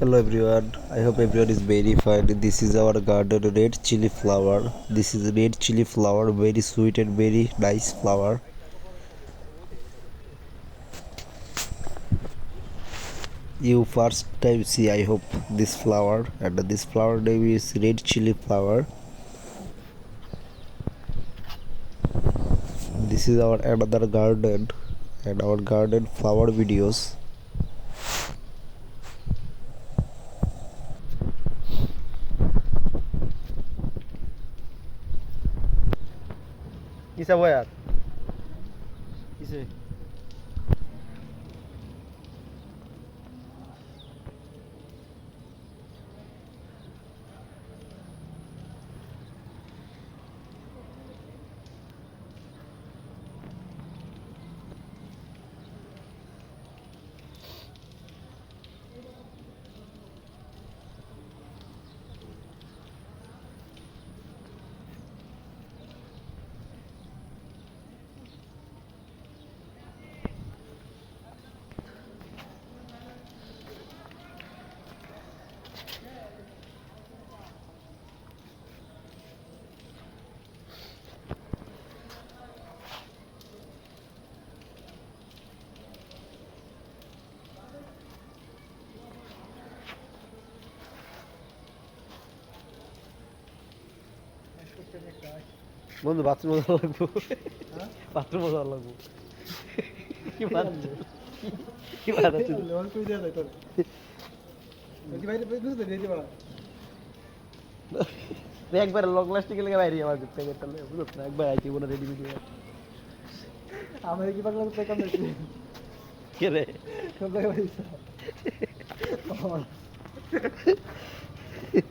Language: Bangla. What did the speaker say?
hello everyone i hope everyone is very fine. This is our garden red chili flower. This is red chili flower very sweet and very nice flower. You first time see i hope this flower and this flower name is red chili flower. This is our another garden and our garden flower videos কিসে বয়াত? কিসে? বন্ধু বাথরুম মজা লাগবো। বাথরুম মজা লাগবো। কি বাদ- কি বাদ আছে? একবার লং লাস্টিং লেগে বাইরে আমার প্যাকেটটা বুঝতে না একবার আইছি বলে রেডি ভিডিও আমার কি বাংলা তো কাম দেখি কে রে? সব জায়গায়